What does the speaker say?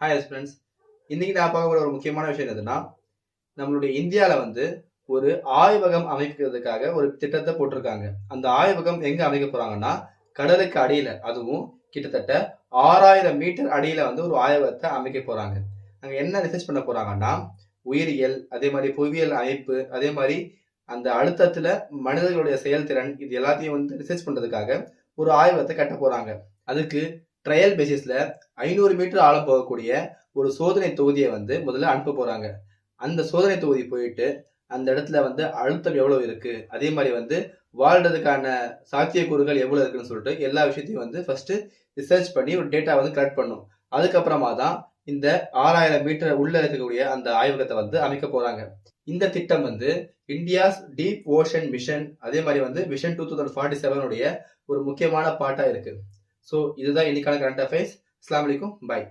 Hi friends இன்னைக்கு நான் பார்க்க ஒரு முக்கியமான விஷயம் எதுனா நம்மளுடைய இந்தியாவில் வந்து ஒரு ஆய்வகம் அமைக்கிறதுக்காக ஒரு திட்டத்தை போட்டிருக்காங்க. அந்த ஆய்வகம் எங்க அமைக்க போறாங்கன்னா கடலுக்கு அடியில அதுவும் கிட்டத்தட்ட ஆறாயிரம் மீட்டர் அடியில வந்து ஒரு ஆய்வகத்தை அமைக்க போறாங்க. அங்கே என்ன ரிசர்ச் பண்ண போறாங்கன்னா உயிரியல் அதே மாதிரி புவியியல் அமைப்பு அதே மாதிரி அந்த அழுத்தத்துல மனிதர்களுடைய செயல்திறன் இது எல்லாத்தையும் வந்து ரிசர்ச் பண்றதுக்காக ஒரு ஆய்வகத்தை கட்ட போறாங்க. அதுக்கு ட்ரையல் பேசிஸில் ஐநூறு மீட்டர் ஆழ போகக்கூடிய ஒரு சோதனை தொகுதியை வந்து முதல்ல அனுப்ப போகிறாங்க அந்த சோதனை தொகுதி போயிட்டு அந்த இடத்துல வந்து அழுத்தம் எவ்வளோ இருக்குது அதே மாதிரி வந்து வாழ்றதுக்கான சாத்தியக்கூறுகள் எவ்வளோ இருக்குன்னு சொல்லிட்டு எல்லா விஷயத்தையும் வந்து ஃபஸ்ட்டு ரிசர்ச் பண்ணி ஒரு டேட்டா வந்து கலெக்ட் பண்ணும். அதுக்கப்புறமா தான் இந்த ஆறாயிரம் மீட்டர் உள்ள இருக்கக்கூடிய அந்த ஆய்வகத்தை வந்து அமைக்க போறாங்க. இந்த திட்டம் வந்து இந்தியாஸ் டீப் ஓஷன் மிஷன் அதே மாதிரி வந்து விஷன் டூ தௌசண்ட் ஃபார்ட்டி செவனுடைய ஒரு முக்கியமான பாட்டா இருக்கு. ஸோ இதுதான் இன்னைக்கான கரண்ட் அஃபேர்ஸ் அஸ்லாம் வலைக்கும் பாய்